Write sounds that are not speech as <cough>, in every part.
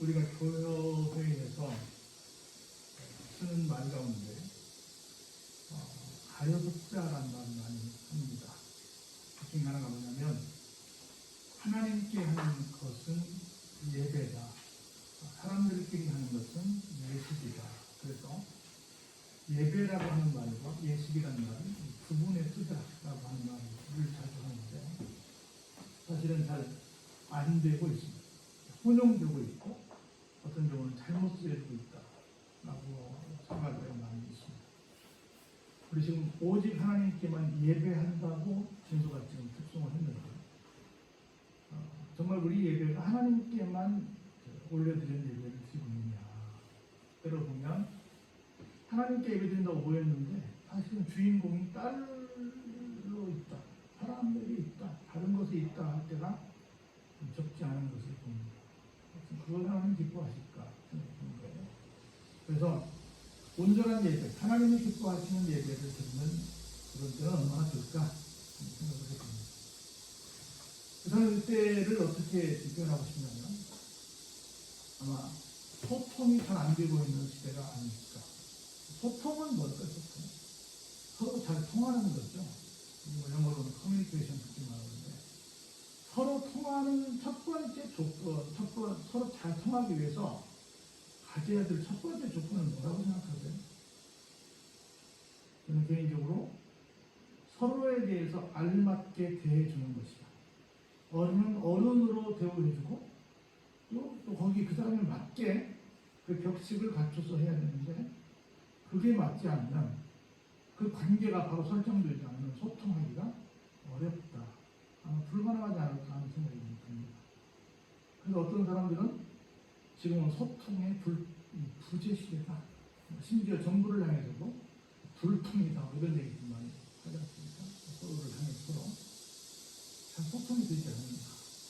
우리가 교회에서 쓰는 말 가운데 어, 가요독자라는 말을 많이 합니다. 그 중에 하나가 뭐냐면 하나님께 하는 것은 예배다. 사람들끼리 하는 것은 예식이다. 그래서 예배라고 하는 말과 예식이라는 말은 구분해 쓰자라고 하는 말을 자주 하는데 사실은 잘 안 되고 있습니다. 혼용되고 있고 어떤 경우는 잘못 쓰여지고 있다라고 생각을 많이 있습니다. 우리 지금 오직 하나님께만 예배한다고 진수가 지금 특송을 했는데 어, 정말 우리 예배가 하나님께만 올려드리는 예배를 드리고 있느냐 때로 보면 하나님께 예배드린다고 보였는데 사실은 주인공이 딸로 있다 사람들이 있다 다른 것이 있다 할 때가 좀 적지 않은 것을 봅니다. 그걸 하나님 기뻐하실까 생각하는 거예요. 그래서 온전한 예배, 하나님이 기뻐하시는 예배를 드리는 그런 때는 얼마나 좋을까 생각을 해봅니다. 저는 이때를 어떻게 표현하고 싶냐면 아마 소통이 잘 안 되고 있는 시대가 아닐까. 소통은 뭘까요, 소통? 서로 잘 통하는 거죠. 뭐 영어로는 커뮤니케이션 그렇게 말하는데 서로 통하는 첫 번째 조건, 첫 번, 서로 잘 통하기 위해서 가져야 될 첫 번째 조건은 뭐라고 생각하세요? 저는 개인적으로 서로에 대해서 알맞게 대해주는 것이다. 어른은 어른으로 대우해주고 또, 또 거기 그 사람에 맞게 그 격식을 갖춰서 해야 되는데 그게 맞지 않으면 그 관계가 바로 설정되지 않으면 소통하기가 어렵다. 아마 불가능하지 않을까 하는 생각이 듭니다. 그래서 어떤 사람들은 지금은 소통의 불, 이 부재 시대다. 심지어 정부를 향해서도 불통이다. 이런 얘기 좀 많이 하지 않습니까? 서로를 향해 서로. 잘 소통이 되지 않는다.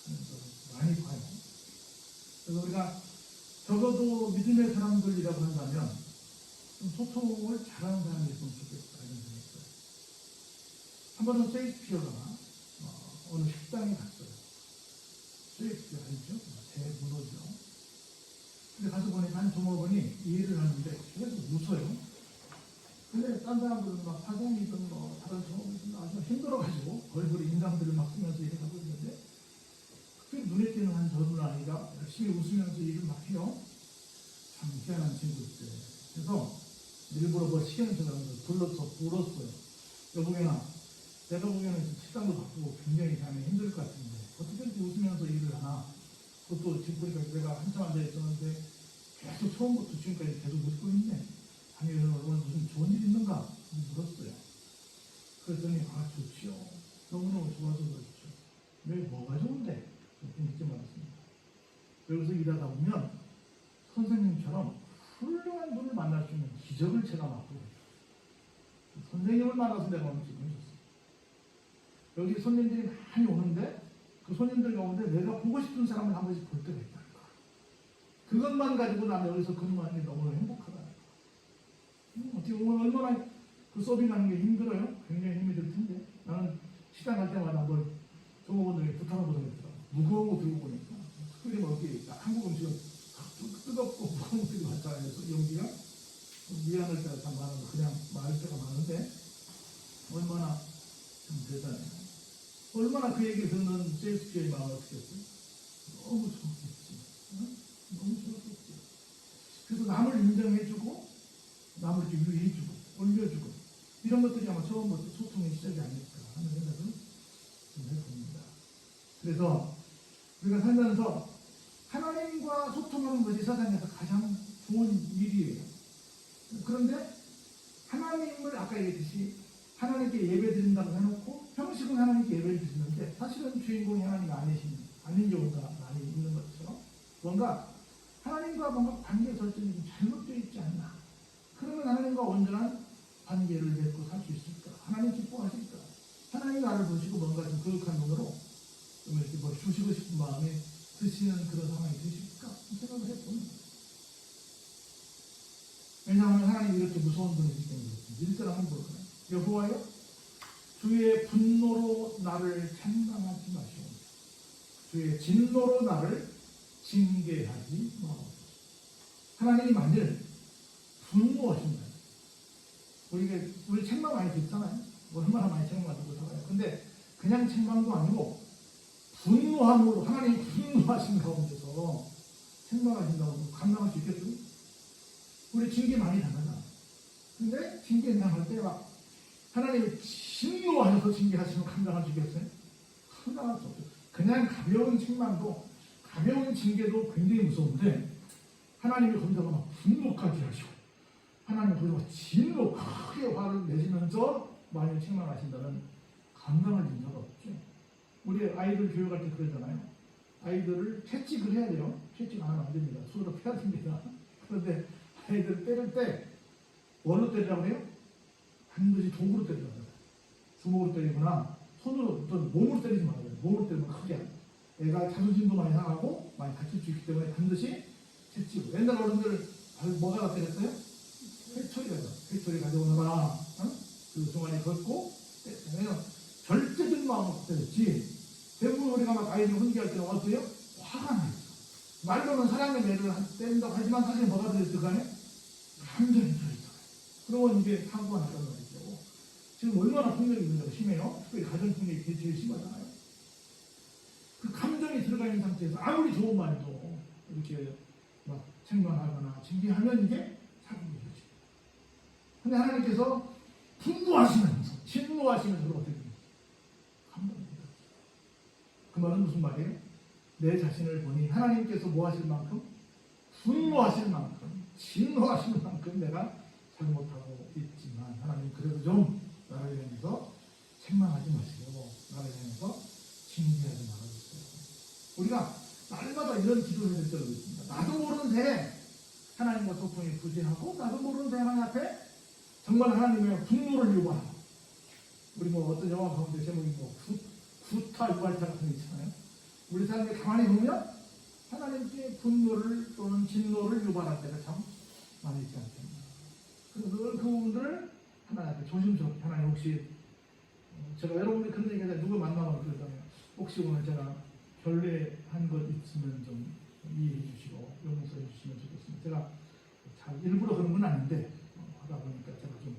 걸 많이 봐요. 그래서 우리가 적어도 믿음의 사람들이라고 한다면 좀 소통을 잘하는 사람이 있으면 좋겠다. 이런 생각이 있어요. 한 번은 세익스피어가 어, 어느 식당에 갔어요. 세익스피어 알죠? 대문호죠. 근데 가서 보니까 한 종업원이 일을 하는데 계속 웃어요. 근데 딴 사람들은 막 사장이든 뭐 다른 종업원이든 아주 힘들어가지고 얼굴에 인상들을 막 쓰면서 일을 하고 있는데 그 눈에 띄는 한 젊은 아이가 열심히 웃으면서 일을 막 해요. 참 희한한 친구였어요. 그래서 일부러 뭐 시키는 사람들 불러서 불었어요. 여보게나 내가 보기에는 식당도 바꾸고 굉장히 자기 힘들 것 같은데 어떻게 이렇게 웃으면서 일을 하나 그것도 지금 보니까 내가 한참 앉아 있었는데 계속 처음부터 지금까지 계속 웃고 있네. 아니 오늘 무슨 좋은 일 있는가? 물었어요. 그랬더니 아 좋지요. 너무너무 좋아서 그렇죠. 왜 뭐가 좋은데? 이렇게 묻지 말았습니다. 여기서 일하다 보면 선생님처럼 훌륭한 분을 만날 수 있는 기적을 있어요. 선생님을 만나서 내가 오늘 기분이 좋습니다. 여기 손님들이 많이 오는데 그 손님들 가운데 내가 보고 싶은 사람을 한 번씩 볼 때가 있다는 거. 그것만 가지고 나는 여기서 근무하는 게 너무 행복하다. 음, 어떻게 보면 얼마나 그 서빙하는 게 힘들어요? 굉장히 힘이 들 텐데. 나는 식당 갈 때마다 뭘 종업원들이 부탁하고 그러더라고. 무거운 거 들고 보니까. 특별히 뭐 이렇게 한국 음식은 뜨- 뜨겁고 무거운 거 들고 왔잖아요. 그래서 용기가 미안할 때가 참 많아서 그냥 말할 때가 많은데 얼마나 참 대단해요. 얼마나 그 얘기를 듣는 제이스피의 마음을 어떻게 했어요? 너무 좋았겠지. 응? 너무 좋았겠지. 그래서 남을 인정해주고, 남을 이렇게 위해주고, 올려주고, 이런 것들이 아마 처음부터 소통의 시작이 아닐까 하는 생각을 좀 해봅니다. 그래서 우리가 살면서 하나님과 소통하는 것이 세상에서 가장 좋은 일이에요. 그런데 하나님을 아까 얘기했듯이 하나님께 예배 드린다고 해놓고 형식은 하나님께 예배를 드리는데 사실은 주인공이 하나님 아니신 아닌 경우가 많이 있는 것처럼 뭔가 하나님과 뭔가 관계 설정이 좀 잘못되어 있지 않나. 그러면 하나님과 온전한 관계를 맺고 살 수 있을까? 하나님 기뻐하실까? 하나님 나를 보시고 뭔가 좀 거룩한 눈으로 좀 이렇게 뭐 주시고 싶은 마음에 드시는 그런 상황이 되실까? 생각을 해봅니다. 왜냐하면 하나님이 이렇게 무서운 분이시기 때문에 일절 한번 볼까요? 여호와여 주의 분노로 나를 책망하지 마시오. 주의 진노로 나를 징계하지 마옵소서. 하나님이 만일 분노하신다. 우리가 우리 책망 많이 듣잖아요. 뭐 얼마나 많이 책망 듣고 살아요. 근데 그냥 책망도 아니고 분노함으로 하나님이 분노하신 가운데서 책망하신다고 감당할 수 있겠어요? 우리 징계 많이 당하잖아. 근데 징계 당할 때 막 하나님이 진노하셔서 징계하시면 감당할 수 있겠어요? 감당할 수 없죠. 그냥 가벼운 책망도 가벼운 징계도 굉장히 무서운데 하나님이 거기다가 막 분노까지 하시고 하나님 거기다가 진노 크게 화를 내시면서 만약 책망하신다면 감당할 자가 없죠. 우리 아이들 교육할 때 그러잖아요. 아이들을 채찍을 해야 돼요. 채찍 안 하면 안 됩니다. 손으로 패야 됩니다. 그런데 아이들 때릴 때 뭘로 때리라고 해요? 반드시 도구로 때리라고 해요. 주먹으로 때리거나 손으로 어떤 몸으로 때리지 말아요. 몸으로 때리면 크게 안 돼요. 애가 자존심도 많이 상하고 많이 다칠 수 있기 때문에 반드시 채찍으로. 옛날 어른들 발 뭐가 때렸어요? 회초리 가져. 회초리 가져오느라 어? 그 종아리 걷고 때리면 절대적인 마음으로 때렸지. 대부분 우리가 막 아이들 훈계할 때는 어때요? 화가 나 있어. 말로는 사랑의 매를 한- 때린다고 하지만 사실 뭐가 들어있을 거 아니에요? 감정이 들어있어. 그러면 이게 사고가 났단 말이죠. 지금 얼마나 폭력이 문제가 심해요? 특히 가정폭력이 제일 심하잖아요. 그 감정이 들어가 있는 상태에서 아무리 좋은 말도 이렇게 막 책망하거나 징계하면 이게 사고가 되죠. 근데 하나님께서 분노하시면서, 진노하시면서 어떻게 됩니까? 그 말은 무슨 말이에요? 내 자신을 보니 하나님께서 뭐 하실 만큼? 분노하실 만큼, 진노하실 만큼 내가 잘못하고 있지만 하나님 그래도 좀 나를 향해서 책망하지 마시고 나를 향해서 징계하지 말아주세요. 우리가 날마다 이런 기도를 될 때가 있습니다. 나도 모르는 새 하나님과 소통이 부재하고 나도 모르는 새 하나님 앞에 정말 하나님의 분노를 유발하고 우리 뭐 어떤 영화 가운데 제목이 뭐 구, 구타 유발자 같은 게 있잖아요. 우리 사람들이 가만히 보면 하나님께 분노를 또는 진노를 유발할 때가 참 많이 있지 않습니까? 그래서 그 부분들을 하나님 앞에 조심스럽게 하나님 혹시 어, 제가 여러분들 그런 얘기하자 누구 만나면 그러잖아요. 혹시 오늘 제가 결례한 것 있으면 좀 이해해 주시고 용서해 주시면 좋겠습니다. 제가 잘 일부러 그런 건 아닌데 어, 하다 보니까 제가 좀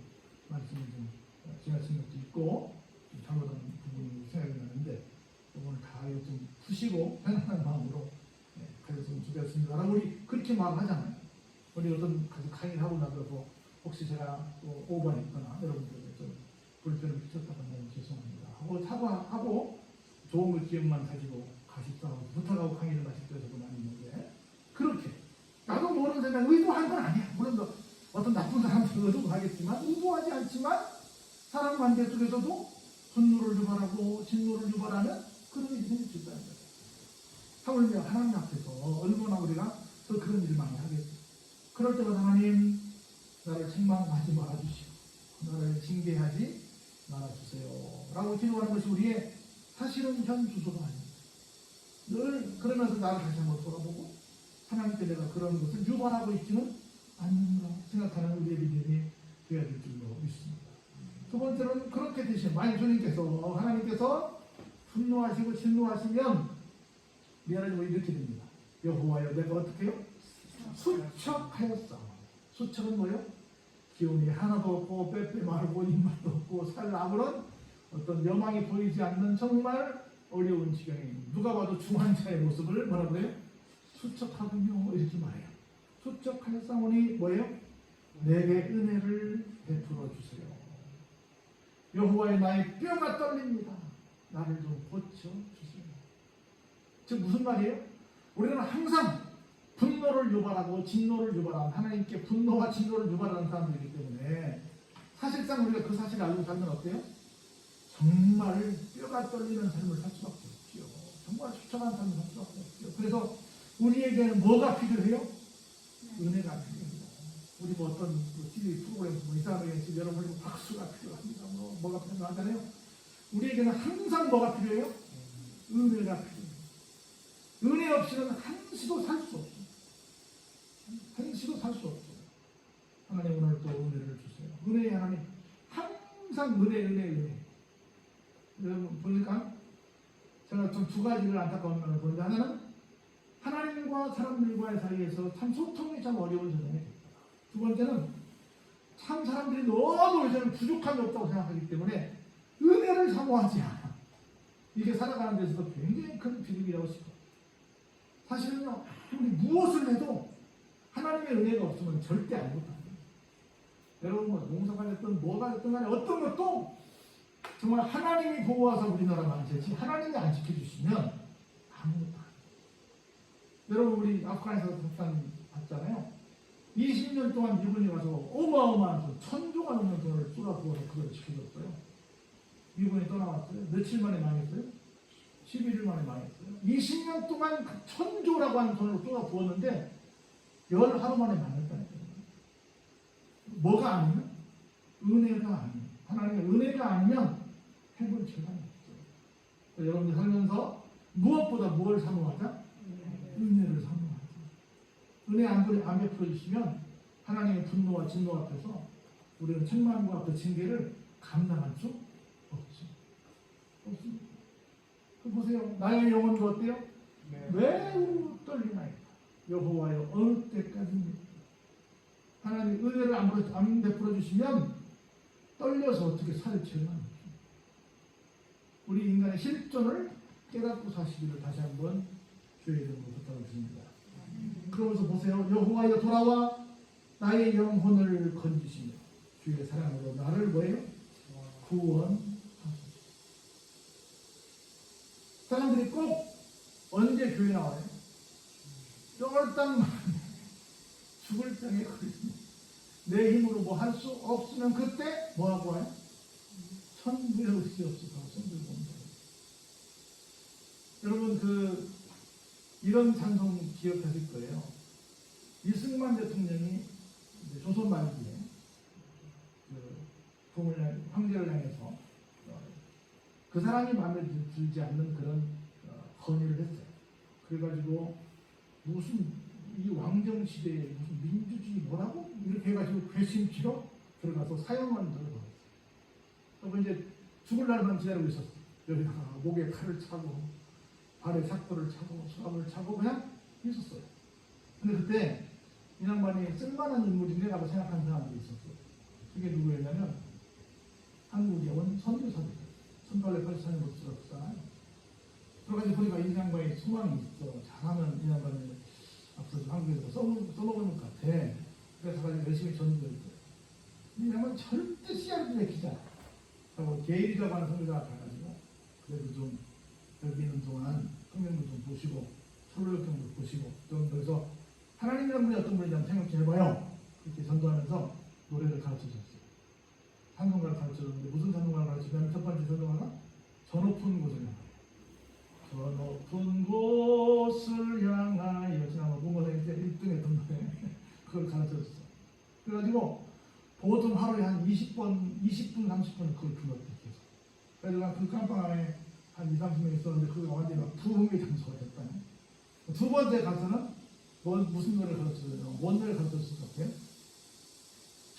말씀을 좀 어, 지나친 것도 있고 좀 잘못한 부분이 생각이 나는데 오늘 다 좀 푸시고 편안한 마음으로 네, 가졌으면 좋겠습니다 라고 우리 그렇게 말하잖아요. 우리 어떤 가서 강의를 하고 나서 혹시 제가 또 오버했거나 여러분들에게 좀 불편을 끼쳤다면 죄송합니다. 하고 사과하고 좋은 걸 기억만 가지고 가십사하고 부탁하고 강의를 때 저도 많이 있는데 그렇게 나도 모르는 생각 의도한 건 아니야. 물론 뭐 어떤 나쁜 사람들 <laughs> 의도도 하겠지만 의도하지 않지만 사람 관계 속에서도 분노를 유발하고 진노를 유발하는 그런 일이 생길 수 있다는 거예요. 하물며 하나님 앞에서 얼마나 우리가 또 그런 일을 많이 하겠어요. 그럴 때마다 하나님 나를 책망하지 말아주시고 나를 징계하지 말아주세요. 라고 기도하는 것이 우리의 사실은 현 주소가 아닙니다. 늘 그러면서 나를 다시 한번 돌아보고 하나님께 내가 그런 것을 유발하고 있지는 않는가 생각하는 우리의 믿음이 되어야 될 줄로 믿습니다. 두 번째로는 그렇게 되시면 만약 주님께서 하나님께서 분노하시고 진노하시면 미안하지만 이렇게 됩니다. 여호와여 내가 어떻게 해요? 수척하였어. 수척은 뭐예요? 기운이 하나도 없고 빼빼 마르고 입맛도 없고 살 아무런 어떤 여망이 보이지 않는 정말 어려운 지경에 누가 봐도 중환자의 모습을 뭐라고 해요? 수척하군요 이렇게 말해요. 수척하였사오니 뭐예요? 내게 은혜를 베풀어 주세요. 여호와의 나의 뼈가 떨립니다. 나를 좀 고쳐 주세요. 즉 무슨 말이에요? 우리는 항상 분노를 유발하고 진노를 유발하는 하나님께 분노와 진노를 유발하는 사람들이기 때문에 사실상 우리가 그 사실을 알고 살면 어때요? 정말 뼈가 떨리는 삶을 살 수밖에 없지요. 정말 수척한 삶을 살 수밖에 없지요. 그래서 우리에게는 뭐가 필요해요? 은혜가 필요해요. 우리 뭐 어떤 그 TV 프로그램 뭐 이사람에게 지금 여러분 박수가 필요합니다. 뭐 뭐가 필요하잖아요. 우리에게는 항상 뭐가 필요해요? 은혜가 필요해요. 은혜 없이는 한시도 살 수 없어요. 한시도 살 수 없어요. 하나님 오늘 또 은혜를 주세요. 은혜의 하나님 항상 은혜 은혜 은혜. 여러분 보니까 제가 좀 두 가지를 안타까운 면을 보는데 하나는 하나님과 사람들과의 사이에서 참 소통이 참 어려운 전형이 됩니다. 두 번째는 참 사람들이 너무 요새는 부족함이 없다고 생각하기 때문에 은혜를 사모하지 않아. 이게 살아가는 데서도 굉장히 큰 비극이라고 싶어. 사실은요, 우리 무엇을 해도 하나님의 은혜가 없으면 절대 안 돼요. 여러분, 뭐 농사가 됐든 뭐가 됐든 간에 어떤 것도 정말 하나님이 보호하사 우리나라만 되지 하나님이 안 지켜주시면 아무것도 안. 여러분, 우리 아프간에서 잠깐 봤잖아요. 20년 동안 미군이 와서 어마어마한 돈, 천조가 넘는 돈을 쏟아부어서 그걸 지켜줬어요. 미군이 떠나왔어요. 며칠 만에 망했어요? 11일 만에 망했어요. 20년 동안 그 천조라고 하는 돈을 쏟아부었는데 열 하루 만에 망했다니까요. 뭐가 아니면? 은혜가 아니면. 하나님의 은혜가 아니면 해볼 재간이 없어요. 여러분들 살면서 무엇보다 무엇을 사모하자? 은혜를 사모하자. 은혜 안, 베- 안 베풀어 주시면 하나님의 분노와 진노 앞에서 우리는 책망과 그 징계를 감당할 수 없죠. 없습니다. 그 보세요. 나의 영혼도 어때요? 매우 떨리나이다. 여호와여 어느 때까지입니까? 하나님 은혜를 안, 베풀어- 주시면 떨려서 어떻게 살을 채우나 우리 인간의 실존을 깨닫고 사시기를 다시 한번 주의 이름으로 부탁드립니다. 그러면서 보세요. 여호와여 돌아와 나의 영혼을 건지시며 주의 사랑으로 나를 뭐예요? 구원하소서. 사람들이 꼭 언제 교회 나와요? 쫄딱 죽을 병에 걸리면 내 힘으로 뭐 할 수 없으면 그때 뭐 하고 와요? 천부의 의시 없어서 손들고. 여러분 그 이런 찬송 기억하실 거예요. 이승만 대통령이 조선 말기에 그 부모를 향- 황제를 향해서 어, 그 사람이 마음에 들- 들지 않는 그런 어, 건의를 했어요. 그래가지고 무슨 이 왕정 시대에 무슨 민주주의 뭐라고 이렇게 해가지고 괘씸키로 들어가서 사형만 들어갔어요. 그리고 이제 죽을 날만 기다리고 있었어. 여기다가 목에 칼을 차고 발에 삭도를 차고 수갑을 차고 그냥 있었어요. 근데 그때 이 양반이 쓸만한 인물인데 라고 생각한 사람도 있었어요. 그게 누구였냐면 한국에 온 선교사들. 1884년부터 들었잖아요. 그래가지고 보니까 이 양반이 소망이 있어. 잘하면 이 양반이 앞으로 좀 한국에서 써먹, 써먹을 것 같아. 그래서 가지고 열심히 전도를 했어요. 이 양반 절대 씨알도 내키자. 하고 게일이라고 하는 선교사가 가가지고 그래도 좀 여기 있는 동안 성경도 좀 보시고 설로역경도 보시고 좀 그래서 하나님이라는 분이 어떤 한번 생각 좀 해봐요. 그렇게 전도하면서 노래를 가르쳐줬어요. 찬송가를 가르쳐줬는데 무슨 찬송가를 가르치냐면 첫 번째 찬송가가 저 높은 곳을 향하여 저 높은 곳을 향하여 지난 문고생일 때 1등 했던 노래 그걸 가르쳐줬어. 그래가지고 보통 하루에 한 20번, 20분, 30분 그걸 불렀대 계속. 그래서 난그 깜빵 안에 한 2, 30명 있었는데 완전히 막 부흥의 장소가 됐다네. 두 번째 가서는 뭔, 무슨 노래를 가르쳐줘요? 뭔 노래 가르쳐줬을 것 같아요?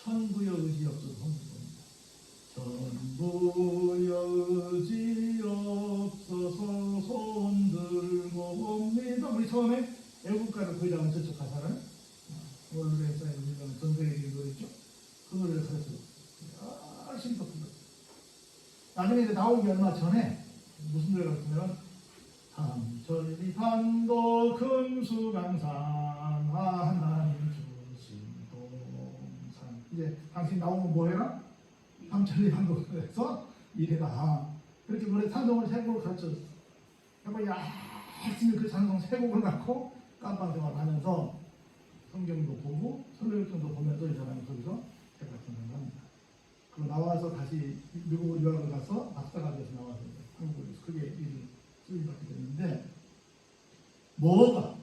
천부여 의지 없어서 성부입니다. 천부여 의지 없어서 손 들고 옵니다. 우리 처음에 애국가를 다 얹혔죠, 가사를. 원래에서 우리가 전세의 노래죠. 그 노래를 가르쳐줬어요. 훨씬 더 불렀어요. 나중에 이제 나오기 얼마 전에 이래라 그렇게 노래 찬송을 세 곡을 가르쳐줬어 그러면 열심히 그 찬송 세 곡을 갖고 깜빵 생활 하면서 성경도 보고 설교도 보면서 이 사람이 거기서 제가 생각합니다 그리고 나와서 다시 미국 유학을 가서 박사가 돼서 나와서 이제 한국에서 크게 일을 쓰임받게 됐는데 뭐가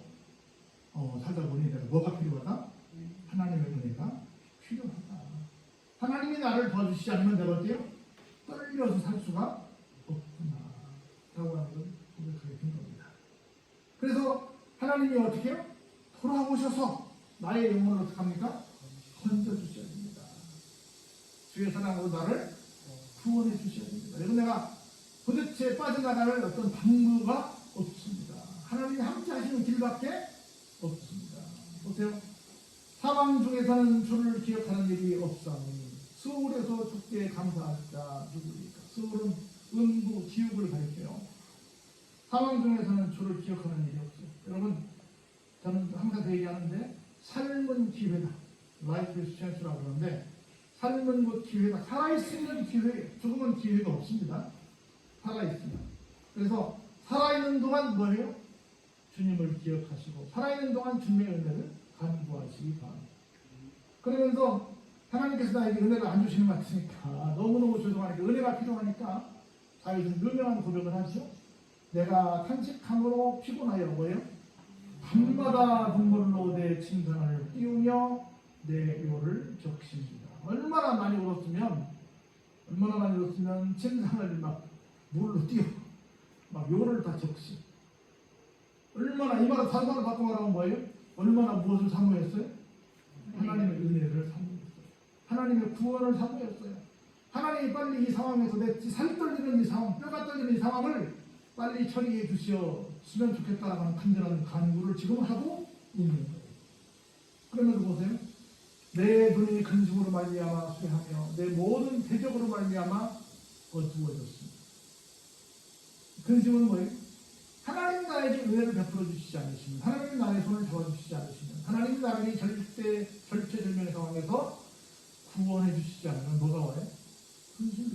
어, 살다 보니 내가 뭐가 필요하다? 하나님의 은혜가 필요하다. 하나님이 나를 도와주시지 않으면 내가 어때요? 떨려서 살 수가 없구나. 라고 하는 걸 고백하게 된 겁니다. 그래서 하나님이 어떻게 해요? 돌아오셔서 나의 영혼을 어떻게 합니까? 건져주셔야 됩니다. 주의 사랑으로 나를 구원해 주셔야 됩니다. 여러분 빠져나갈 어떤 방법가 없습니다. 하나님이 함께 하시는 길 일밖에 없습니다. 보세요. 사망 중에서는 주를 기억하는 일이 없사오니 수울에서 주께 감사할 자 누구입니까? 수울은 은구, 지옥을 가리켜요. 사망 중에서는 주를 기억하는 일이 없어요. 여러분, 저는 항상 그 얘기하는데 삶은 기회다. 라이프 chance라고 그러는데 삶은 뭐 기회다. 살아있으면 기회, 죽으면 기회가 없습니다. 살아있으면. 그래서 살아있는 동안 뭐예요? 주님을 기억하시고 살아있는 동안 주님의 은혜를 간구하시기 바랍니다. 그러면서 하나님께서 나에게 은혜를 안 주시는 것 같으니까 너무너무 죄송하니까 은혜가 필요하니까 좀 유명한 고백을 하죠. 내가 탄식함으로 피곤하여 뭐예요? 밤마다 눈물로 내 침상을 띄우며 내 요를 적십니다. 얼마나 많이 울었으면 얼마나 많이 울었으면 침상을 막 물로 띄워 막 요를 다 적시. 얼마나 이 말은 다른 말을 바꿔 말하면 뭐예요? 얼마나 무엇을 사모했어요? 하나님의 은혜를 사모했어요. 하나님의 구원을 사모했어요. 하나님이 빨리 이 상황에서 내살 떨리는 이 상황, 뼈가 떨리는 이 상황을 빨리 처리해 주시었으면 좋겠다라고 하는 간절한 간구를 지금 하고 있는 거예요. 그러면서 보세요. 내 눈이 근심으로 말미암아 쇠하며 내 모든 대적으로 말미암아 어두워졌습니다. 근심은 뭐예요? 하나님 나에게 은혜를 베풀어 주시지 않으시면 하나님 나의 손을 잡아주시지 않으시면 하나님 나에게 절대 절체절명의 상황에서 구원해 주시지 않으면 뭐가 와요? 근심이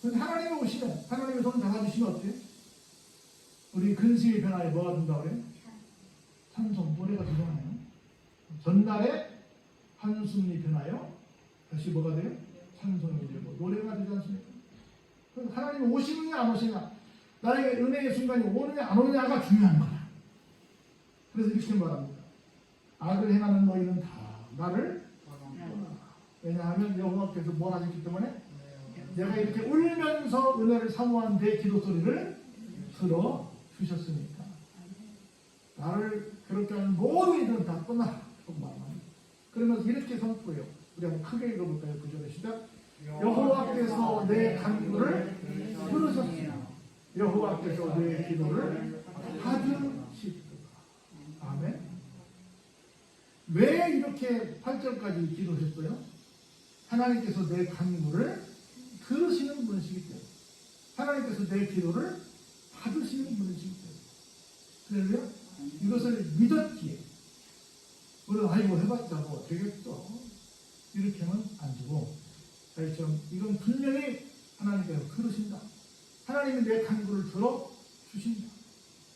근데 하나님이 오시면 하나님의 손을 잡아주시면 어때요? 우리 근심이 변화에 뭐가 된다고 그래요? 찬송 노래가 되잖아요 전날에 한숨이 변하여 다시 뭐가 돼요? 찬송이 되고 노래가 되지 않습니까? 하나님이 오시느냐 안 오시느냐 나에게 은혜의 순간이 오느냐 안 오느냐가 중요한 거야. 그래서 이렇게 말합니다. 악을 행하는 너희는 다 나를 왜냐하면 여호와께서 뭘 하셨기 때문에 내가 이렇게 울면서 은혜를 사모한 내 기도 소리를 들어 주셨으니까 나를 그렇게 하는 모든 이들은 다 떠나라 말합니다. 그러면서 이렇게 선포해요. 우리 한번 크게 읽어볼까요? 그 전에 시작. 여호와께서 내 간구를 들으셨습니다. 여호와께서 내 기도를 받으시도다. 아멘. 왜 이렇게 8절까지 기도했어요? 하나님께서 내 간구를 들으시는 분이시기 때문에 하나님께서 내 기도를 받으시는 분이시기 때문에 그래서 이것을 믿었기에 우리가 아이고 해봤자 뭐 되겠어 이렇게 하면 안 되고 이건 분명히 하나님께서 들으신다 하나님이 내 간구를 들어 주신다.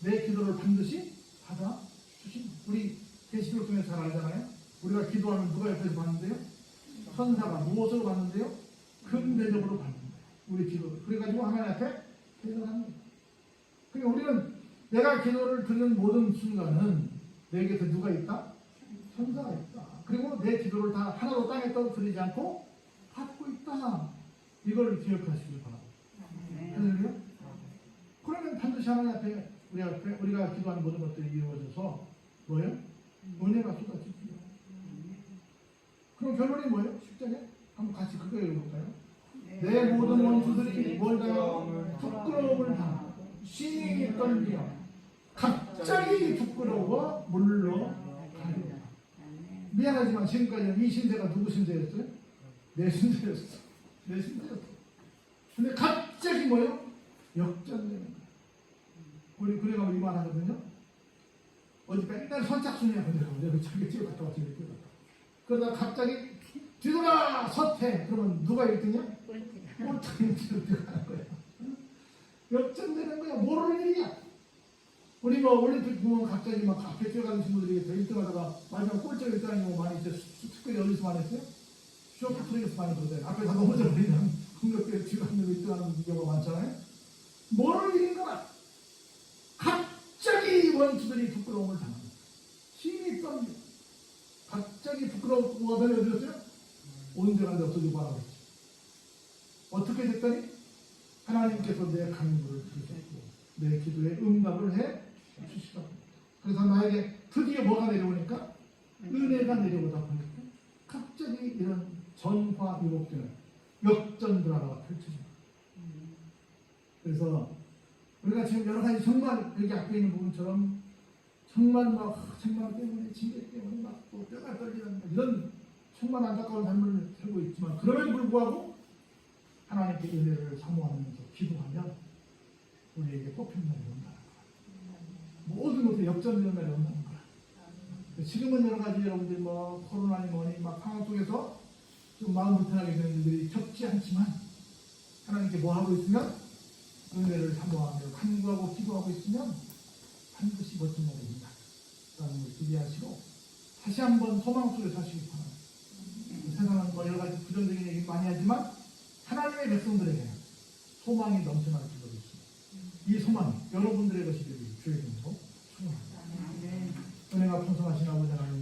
내 기도를 반드시 받아 주신다. 우리 계시록 중에 잘 알잖아요. 우리가 기도하면 누가 옆에서 받는데요? 천사가 무엇으로 받는데요? 금대접으로 받는다. 우리 기도를. 그래가지고 하나님 앞에 대접합니다. 그러니까 우리는 내가 기도를 드리는 모든 순간은 내 곁에 누가 있다? 천사가 있다. 그리고 내 기도를 다 하나도 땅에 떨어뜨리지 않고 받고 있다. 이걸 기억하시길 바랍니다. 할렐루야? 그러면 반드시 하나님 앞에 우리 앞에 우리가 기도하는 모든 것들이 이루어져서 뭐예요? 은혜가 쏟아집니다. 그럼 결론이 뭐예요? 10절에 한번 같이 그거 읽어볼까요? 내 모든 원수들이 뭘 당하고 부끄러움을 당하고 신이 떨리며 갑자기 부끄러워 물러 가리라. 미안하지만 지금까지 이 신세가 누구 신세였어요? 내 신세였어. 내 신세였어. 근데 갑자기 뭐예요? 역전되는 거예요. 우리 그래가 우리 말 하거든요. 어디 맨날 선착순이야. 근데 내가 저기 뛰어 갔다 왔지. 뛰어 갔다. 그러다 갑자기 뒤돌아 서태. 그러면 누가 1등이야? 꼴등이 들어가는 거야. 역전되는 거야. 모르는 일이야. 우리 뭐 올림픽 보면 갑자기 막 앞에 뛰어가는 친구들이 1등 하다가 마지막 꼴찌 1등 아니고 많이 이제 특별히 어디서 많이 했어요? 쇼트트랙에서 많이 그러잖아요. 앞에 다 넘어져 버리 면 공격대 뒤로 한 명이 뛰어가는 경우가 많잖아요. 일인 거야. 갑자기 원수들이 부끄러움을 당합니다. 신이 떨려. 갑자기 부끄러움과 변이 어디였어요? 온전한 데 없어지고 했지. 어떻게 됐더니 하나님께서 내 간구를 들으셨고 내 기도에 응답을 해 주시라고. 그래서 나에게 드디어 뭐가 내려오니까 은혜가 내려오다 보니까 갑자기 이런 전화 위복되는 역전 드라마가 펼쳐집니다. 그래서 우리가 지금 여러 가지 정말 여기 앞에 있는 부분처럼 정말 막 아, 정말 때문에 징계 때문에 막또 뼈가 떨리는 막 이런 정말 안타까운 삶을 살고 있지만 그럼에도 불구하고 하나님께 은혜를 사모하면서 기도하면 우리에게 뽑힌 날이 온다는 거야. 모든 것에 역전되는 날이 온다는 거야. 지금은 여러 가지 여러분들 뭐 코로나니 뭐니 막 상황 속에서 좀 마음 불편하게 되는 일들이 적지 않지만 하나님께 뭐 하고 있으면 은혜를 사모하며 간구하고 기도하고 있으면 반드시 멋진 날입니다. 라는 걸 기대하시고 다시 한번 소망 속에 사시기 바랍니다. 세상은 뭐 여러 가지 부정적인 얘기 많이 하지만 하나님의 백성들에게 소망이 넘쳐나게 기도해주시고 이 소망, 여러분들의 것이 되길 주의 이름으로 축원합니다. 은혜가 풍성하신 아버지 하나님